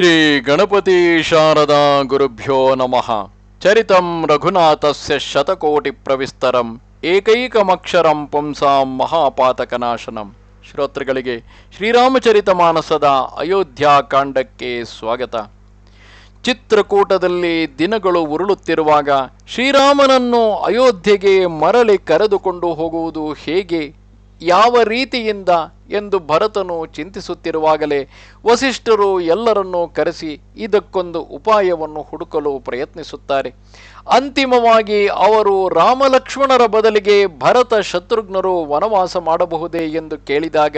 ಶ್ರೀ ಗಣಪತಿ ಶಾರದಾ ಗುರುಭ್ಯೋ ನಮಃ. ಚರಿತಂ ರಘುನಾಥಸ್ಯ ಶತಕೋಟಿ ಪ್ರವಿಸ್ತರಂ, ಏಕೈಕಮಕ್ಷರಂ ಪುಂಸಾಂ ಮಹಾಪಾತಕನಾಶನಂ. ಶ್ರೋತೃಗಳಿಗೆ ಶ್ರೀರಾಮಚರಿತ ಮಾನಸದ ಅಯೋಧ್ಯಾಕಾಂಡಕ್ಕೆ ಸ್ವಾಗತ. ಚಿತ್ರಕೂಟದಲ್ಲಿ ದಿನಗಳು ಉರುಳುತ್ತಿರುವಾಗ ಶ್ರೀರಾಮನನ್ನು ಅಯೋಧ್ಯೆಗೆ ಮರಳಿ ಕರೆದುಕೊಂಡು ಹೋಗುವುದು ಹೇಗೆ? ಯಾವ ರೀತಿಯಿಂದ ಎಂದು ಭರತನು ಚಿಂತಿಸುತ್ತಿರುವಾಗಲೇ ವಸಿಷ್ಠರು ಎಲ್ಲರನ್ನೂ ಕರೆಸಿ ಇದಕ್ಕೊಂದು ಉಪಾಯವನ್ನು ಹುಡುಕಲು ಪ್ರಯತ್ನಿಸುತ್ತಾರೆ. ಅಂತಿಮವಾಗಿ ಅವರು ರಾಮಲಕ್ಷ್ಮಣರ ಬದಲಿಗೆ ಭರತ ಶತ್ರುಘ್ನರು ವನವಾಸ ಮಾಡಬಹುದೇ ಎಂದು ಕೇಳಿದಾಗ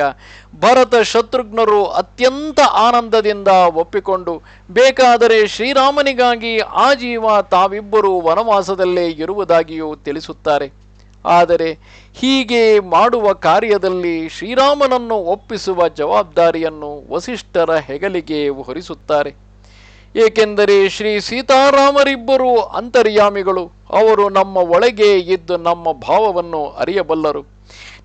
ಭರತ ಶತ್ರುಘ್ನರು ಅತ್ಯಂತ ಆನಂದದಿಂದ ಒಪ್ಪಿಕೊಂಡು, ಬೇಕಾದರೆ ಶ್ರೀರಾಮನಿಗಾಗಿ ಜೀವ ತಾವಿಬ್ಬರು ವನವಾಸದಲ್ಲೇ ಇರುವುದಾಗಿಯೂ ತಿಳಿಸುತ್ತಾರೆ. ಆದರೆ ಹೀಗೆ ಮಾಡುವ ಕಾರ್ಯದಲ್ಲಿ ಶ್ರೀರಾಮನನ್ನು ಒಪ್ಪಿಸುವ ಜವಾಬ್ದಾರಿಯನ್ನು ವಸಿಷ್ಠರ ಹೆಗಲಿಗೆ ಹೊರಿಸುತ್ತಾರೆ. ಏಕೆಂದರೆ ಶ್ರೀ ಸೀತಾರಾಮರಿಬ್ಬರು ಅಂತರ್ಯಾಮಿಗಳು, ಅವರು ನಮ್ಮ ಒಳಗೆ ಇದ್ದು ನಮ್ಮ ಭಾವವನ್ನು ಅರಿಯಬಲ್ಲರು.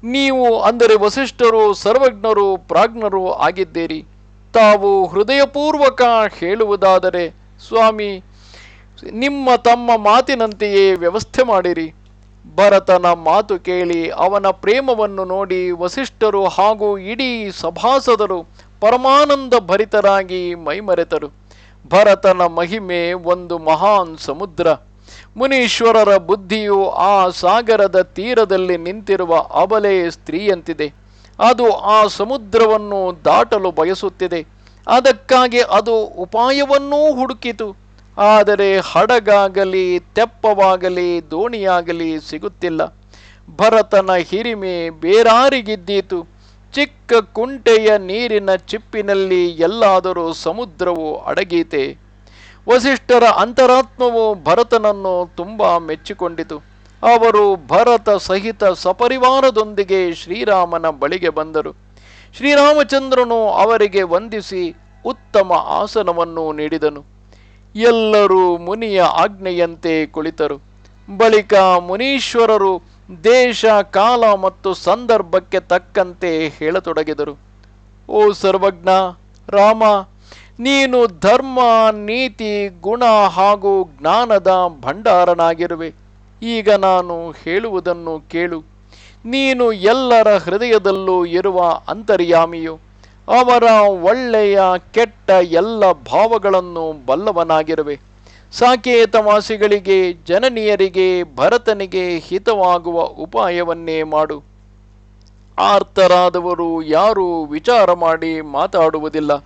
ನೀವು ಅಂದರೆ ವಸಿಷ್ಠರು, ಸರ್ವಜ್ಞರು, ಪ್ರಾಜ್ಞರು ಆಗಿದ್ದೀರಿ. ತಾವು ಹೃದಯಪೂರ್ವಕ ಹೇಳುವುದಾದರೆ, ಸ್ವಾಮಿ, ನಿಮ್ಮ ತಮ್ಮ ಮಾತಿನಂತೆಯೇ ವ್ಯವಸ್ಥೆ ಮಾಡಿರಿ. ಭರತನ ಮಾತು ಕೇಳಿ ಅವನ ಪ್ರೇಮವನ್ನು ನೋಡಿ ವಸಿಷ್ಠರು ಹಾಗೂ ಇಡೀ ಸಭಾಸದರು ಪರಮಾನಂದ ಭರಿತರಾಗಿ ಮೈಮರೆತರು. ಭರತನ ಮಹಿಮೆ ಒಂದು ಮಹಾನ್ ಸಮುದ್ರ. ಮುನೀಶ್ವರರ ಬುದ್ಧಿಯು ಆ ಸಾಗರದ ತೀರದಲ್ಲಿ ನಿಂತಿರುವ ಅಬಲೆ ಸ್ತ್ರೀಯಂತಿದೆ. ಅದು ಆ ಸಮುದ್ರವನ್ನು ದಾಟಲು ಬಯಸುತ್ತಿದೆ. ಅದಕ್ಕಾಗಿ ಅದು ಉಪಾಯವನ್ನೂ ಹುಡುಕಿತು. ಆದರೆ ಹಡಗಾಗಲಿ, ತೆಪ್ಪವಾಗಲಿ, ದೋಣಿಯಾಗಲಿ ಸಿಗುತ್ತಿಲ್ಲ. ಭರತನ ಹಿರಿಮೆ ಬೇರಾರಿಗಿದ್ದೀತು. ಚಿಕ್ಕ ಕುಂಟೆಯ ನೀರಿನ ಚಿಪ್ಪಿನಲ್ಲಿ ಎಲ್ಲಾದರೂ ಸಮುದ್ರವು ಅಡಗೀತೆ. ವಸಿಷ್ಠರ ಅಂತರಾತ್ಮವು ಭರತನನ್ನು ತುಂಬ ಮೆಚ್ಚಿಕೊಂಡಿತು. ಅವರು ಭರತ ಸಹಿತ ಸಪರಿವಾರದೊಂದಿಗೆ ಶ್ರೀರಾಮನ ಬಳಿಗೆ ಬಂದರು. ಶ್ರೀರಾಮಚಂದ್ರನು ಅವರಿಗೆ ವಂದಿಸಿ ಉತ್ತಮ ಆಸನವನ್ನು ನೀಡಿದನು. ಎಲ್ಲರೂ ಮುನಿಯ ಆಜ್ಞೆಯಂತೆ ಕುಳಿತರು. ಬಳಿಕ ಮುನೀಶ್ವರರು ದೇಶ, ಕಾಲ ಮತ್ತು ಸಂದರ್ಭಕ್ಕೆ ತಕ್ಕಂತೆ ಹೇಳತೊಡಗಿದರು. ಓ ಸರ್ವಜ್ಞ, ರಾಮ, ನೀನು ಧರ್ಮ, ನೀತಿ, ಗುಣ ಹಾಗೂ ಜ್ಞಾನದ ಭಂಡಾರನಾಗಿರುವೆ. ಈಗ ನಾನು ಹೇಳುವುದನ್ನು ಕೇಳು. ನೀನು ಎಲ್ಲರ ಹೃದಯದಲ್ಲೂ ಇರುವ ಅಂತರ್ಯಾಮಿಯು. ಅವರ ಒಳ್ಳೆಯ, ಕೆಟ್ಟ ಎಲ್ಲ ಭಾವಗಳನ್ನು ಬಲ್ಲವನಾಗಿರುವೆ. ಸಾಕೇತವಾಸಿಗಳಿಗೆ, ಜನನಿಯರಿಗೆ, ಭರತನಿಗೆ ಹಿತವಾಗುವ ಉಪಾಯವನ್ನೇ ಮಾಡು. ಆರ್ತರಾದವರು ಯಾರೂ ವಿಚಾರ ಮಾಡಿ ಮಾತಾಡುವುದಿಲ್ಲ.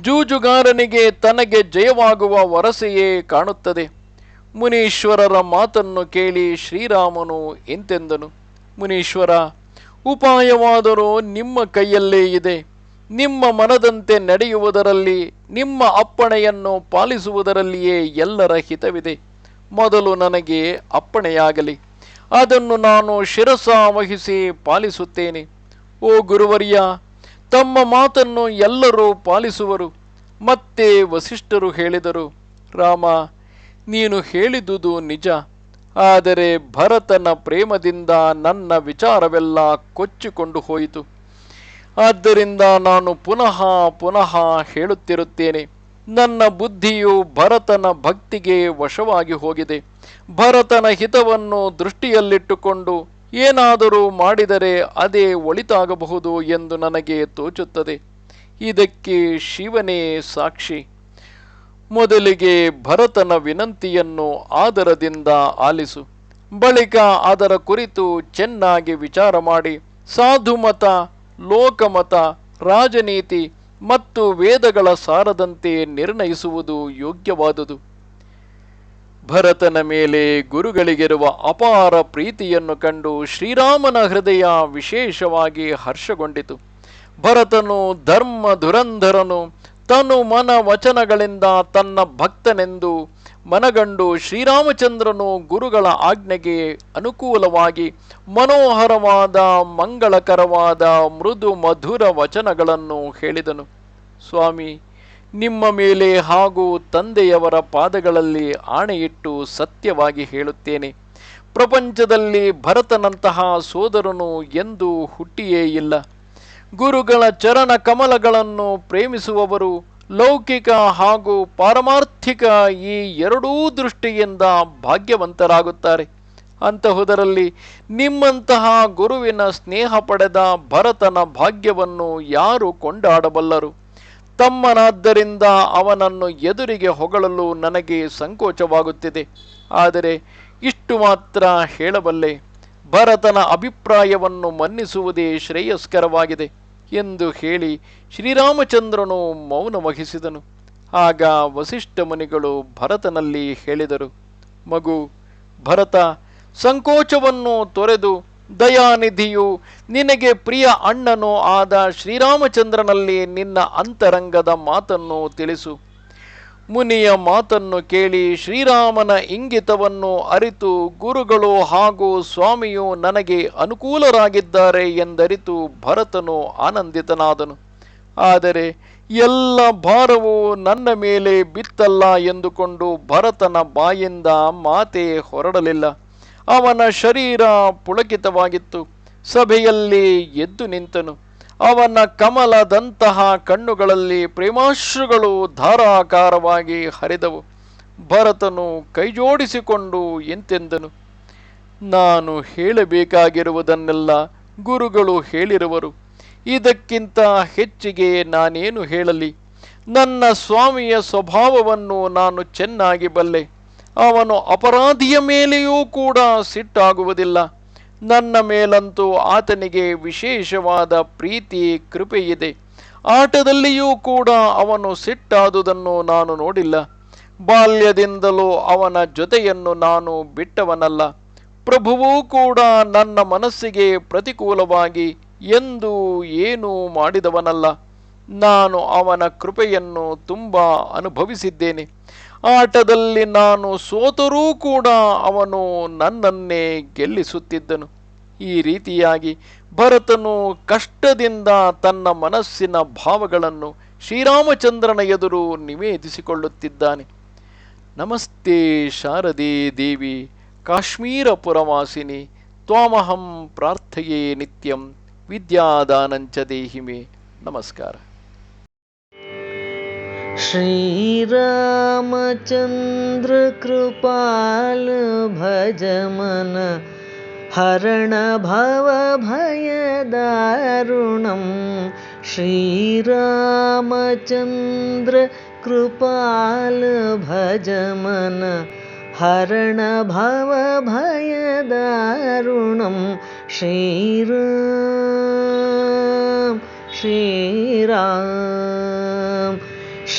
ಜೂಜುಗಾರನಿಗೆ ತನಗೆ ಜಯವಾಗುವ ವರಸೆಯೇ ಕಾಣುತ್ತದೆ. ಮುನೀಶ್ವರರ ಮಾತನ್ನು ಕೇಳಿ ಶ್ರೀರಾಮನು ಎಂತೆಂದನು. ಮುನೀಶ್ವರ, ಉಪಾಯವಾದರೂ ನಿಮ್ಮ ಕೈಯಲ್ಲೇ ಇದೆ. ನಿಮ್ಮ ಮನದಂತೆ ನಡೆಯುವುದರಲ್ಲಿ, ನಿಮ್ಮ ಅಪ್ಪಣೆಯನ್ನು ಪಾಲಿಸುವುದರಲ್ಲಿಯೇ ಎಲ್ಲರ ಹಿತವಿದೆ. ಮೊದಲು ನನಗೆ ಅಪ್ಪಣೆಯಾಗಲಿ. ಅದನ್ನು ನಾನು ಶಿರಸ ವಹಿಸಿ ಪಾಲಿಸುತ್ತೇನೆ. ಓ ಗುರುವರ್ಯ, ತಮ್ಮ ಮಾತನ್ನು ಎಲ್ಲರೂ ಪಾಲಿಸುವರು. ಮತ್ತೆ ವಸಿಷ್ಠರು ಹೇಳಿದರು, ರಾಮ, ನೀನು ಹೇಳಿದುದು ನಿಜ. ಆದರೆ ಭರತನ ಪ್ರೇಮದಿಂದ ನನ್ನ ವಿಚಾರವೆಲ್ಲ ಕೊಚ್ಚಿಕೊಂಡು ಹೋಯಿತು. ಆದ್ದರಿಂದ ನಾನು ಪುನಃ ಪುನಃ ಹೇಳುತ್ತಿರುತ್ತೇನೆ, ನನ್ನ ಬುದ್ಧಿಯು ಭರತನ ಭಕ್ತಿಗೆ ವಶವಾಗಿ ಹೋಗಿದೆ. ಭರತನ ಹಿತವನ್ನು ದೃಷ್ಟಿಯಲ್ಲಿಟ್ಟುಕೊಂಡು ಏನಾದರೂ ಮಾಡಿದರೆ ಅದೇ ಒಳಿತಾಗಬಹುದು ಎಂದು ನನಗೆ ತೋಚುತ್ತದೆ. ಇದಕ್ಕೆ ಶಿವನೇ ಸಾಕ್ಷಿ. ಮೊದಲಿಗೆ ಭರತನ ವಿನಂತಿಯನ್ನು ಆದರದಿಂದ ಆಲಿಸು. ಬಳಿಕ ಅದರ ಕುರಿತು ಚೆನ್ನಾಗಿ ವಿಚಾರ ಮಾಡಿ, ಸಾಧುಮತ ಲೋಕಮತ, ರಾಜನೀತಿ ಮತ್ತು ವೇದಗಳ ಸಾರದಂತೆ ನಿರ್ಣಯಿಸುವುದು ಯೋಗ್ಯವಾದುದು. ಭರತನ ಮೇಲೆ ಗುರುಗಳಿಗಿರುವ ಅಪಾರ ಪ್ರೀತಿಯನ್ನು ಕಂಡು ಶ್ರೀರಾಮನ ಹೃದಯ ವಿಶೇಷವಾಗಿ ಹರ್ಷಗೊಂಡಿತು. ಭರತನು ಧರ್ಮ ಧುರಂಧರನು ತನು ಮನ ವಚನಗಳಿಂದ ತನ್ನ ಭಕ್ತನೆಂದು ಮನಗಂಡು ಶ್ರೀರಾಮಚಂದ್ರನು ಗುರುಗಳ ಆಜ್ಞೆಗೆ ಅನುಕೂಲವಾಗಿ ಮನೋಹರವಾದ, ಮಂಗಳಕರವಾದ, ಮೃದು ಮಧುರ ವಚನಗಳನ್ನು ಹೇಳಿದನು. ಸ್ವಾಮಿ, ನಿಮ್ಮ ಮೇಲೆ ಹಾಗೂ ತಂದೆಯವರ ಪಾದಗಳಲ್ಲಿ ಆಣೆಯಿಟ್ಟು ಸತ್ಯವಾಗಿ ಹೇಳುತ್ತೇನೆ. ಪ್ರಪಂಚದಲ್ಲಿ ಭರತನಂತಹ ಸೋದರನು ಎಂದೂ ಹುಟ್ಟಿಯೇ ಇಲ್ಲ. ಗುರುಗಳ ಚರಣ ಕಮಲಗಳನ್ನು ಪ್ರೇಮಿಸುವವರು ಲೌಕಿಕ ಹಾಗೂ ಪಾರಮಾರ್ಥಿಕ ಈ ಎರಡೂ ದೃಷ್ಟಿಯಿಂದ ಭಾಗ್ಯವಂತರಾಗುತ್ತಾರೆ. ಅಂತಹುದರಲ್ಲಿ ನಿಮ್ಮಂತಹ ಗುರುವಿನ ಸ್ನೇಹ ಪಡೆದ ಭರತನ ಭಾಗ್ಯವನ್ನು ಯಾರು ಕೊಂಡಾಡಬಲ್ಲರು. ತಮ್ಮನಾದ್ದರಿಂದ ಅವನನ್ನು ಎದುರಿಗೆ ಹೊಗಳಲು ನನಗೆ ಸಂಕೋಚವಾಗುತ್ತಿದೆ. ಆದರೆ ಇಷ್ಟು ಮಾತ್ರ ಹೇಳಬಲ್ಲೆ, ಭರತನ ಅಭಿಪ್ರಾಯವನ್ನು ಮನ್ನಿಸುವುದೇ ಶ್ರೇಯಸ್ಕರವಾಗಿದೆ. ಎಂದು ಹೇಳಿ ಶ್ರೀರಾಮಚಂದ್ರನು ಮೌನ ವಹಿಸಿದನು. ಆಗ ವಸಿಷ್ಠ ಮುನಿಗಳು ಭರತನಲ್ಲಿ ಹೇಳಿದರು, ಮಗು, ಭರತ, ಸಂಕೋಚವನ್ನು ತೊರೆದು ದಯಾನಿಧಿಯು ನಿನಗೆ ಪ್ರಿಯ ಅಣ್ಣನೂ ಆದ ಶ್ರೀರಾಮಚಂದ್ರನಲ್ಲಿ ನಿನ್ನ ಅಂತರಂಗದ ಮಾತನ್ನು ತಿಳಿಸು. ಮುನಿಯ ಮಾತನ್ನು ಕೇಳಿ ಶ್ರೀರಾಮನ ಇಂಗಿತವನ್ನು ಅರಿತು ಗುರುಗಳು ಹಾಗೂ ಸ್ವಾಮಿಯು ನನಗೆ ಅನುಕೂಲರಾಗಿದ್ದಾರೆ ಎಂದರಿತು ಭರತನು ಆನಂದಿತನಾದನು. ಆದರೆ ಎಲ್ಲ ಭಾರವು ನನ್ನ ಮೇಲೆ ಬಿತ್ತಲ್ಲ ಎಂದುಕೊಂಡು ಭರತನ ಬಾಯಿಂದ ಮಾತೆ ಹೊರಡಲಿಲ್ಲ. ಅವನ ಶರೀರ ಪುಳಕಿತವಾಗಿತ್ತು. ಸಭೆಯಲ್ಲಿ ಎದ್ದು ನಿಂತನು. ಅವನ ಕಮಲದಂತಹ ಕಣ್ಣುಗಳಲ್ಲಿ ಪ್ರೇಮಾಶ್ರುಗಳು ಧಾರಾಕಾರವಾಗಿ ಹರಿದವು. ಭರತನು ಕೈಜೋಡಿಸಿಕೊಂಡು ಎಂತೆಂದನು? ನಾನು ಹೇಳಬೇಕಾಗಿರುವುದನ್ನೆಲ್ಲ ಗುರುಗಳು ಹೇಳಿರುವರು. ಇದಕ್ಕಿಂತ ಹೆಚ್ಚಿಗೆ ನಾನೇನು ಹೇಳಲಿ? ನನ್ನ ಸ್ವಾಮಿಯ ಸ್ವಭಾವವನ್ನು ನಾನು ಚೆನ್ನಾಗಿ ಬಲ್ಲೆ. ಅವನು ಅಪರಾಧಿಯ ಮೇಲೆಯೂ ಕೂಡ ಸಿಟ್ಟಾಗುವುದಿಲ್ಲ. ನನ್ನ ಮೇಲಂತೂ ಆತನಿಗೆ ವಿಶೇಷವಾದ ಪ್ರೀತಿ, ಕೃಪೆಯಿದೆ. ಆಟದಲ್ಲಿಯೂ ಕೂಡ ಅವನು ಸಿಟ್ಟಾದುದನ್ನು ನಾನು ನೋಡಿಲ್ಲ. ಬಾಲ್ಯದಿಂದಲೂ ಅವನ ಜೊತೆಯನ್ನು ನಾನು ಬಿಟ್ಟವನಲ್ಲ. ಪ್ರಭುವೂ ಕೂಡ ನನ್ನ ಮನಸ್ಸಿಗೆ ಪ್ರತಿಕೂಲವಾಗಿ ಎಂದು ಏನೂ ಮಾಡಿದವನಲ್ಲ. ನಾನು ಅವನ ಕೃಪೆಯನ್ನು ತುಂಬ ಅನುಭವಿಸಿದ್ದೇನೆ. ಆಟದಲ್ಲಿ ನಾನು ಸೋತರೂ ಕೂಡ ಅವನು ನನ್ನನ್ನೇ ಗೆಲ್ಲಿಸುತ್ತಿದ್ದನು. ಈ ರೀತಿಯಾಗಿ ಭರತನು ಕಷ್ಟದಿಂದ ತನ್ನ ಮನಸ್ಸಿನ ಭಾವಗಳನ್ನು ಶ್ರೀರಾಮಚಂದ್ರನ ಎದುರು ನಿವೇದಿಸಿಕೊಳ್ಳುತ್ತಿದ್ದಾನೆ. ನಮಸ್ತೆ ಶಾರದೆ ದೇವಿ ಕಾಶ್ಮೀರ ಪುರವಾಸಿನಿ ತ್ವಾಮಹಂ ಪ್ರಾರ್ಥೆಯೇ ನಿತ್ಯಂ ವಿದ್ಯಾದಾನಂಚ ದೇಹಿಮೆ. ನಮಸ್ಕಾರ. श्रीरामचन्द्र कृपाल भज मनः हरणभवभयद ऋणं श्रीरामचन्द्र कृपाल भजम हरणभवभयद ऋणं श्रीरु श्रीरा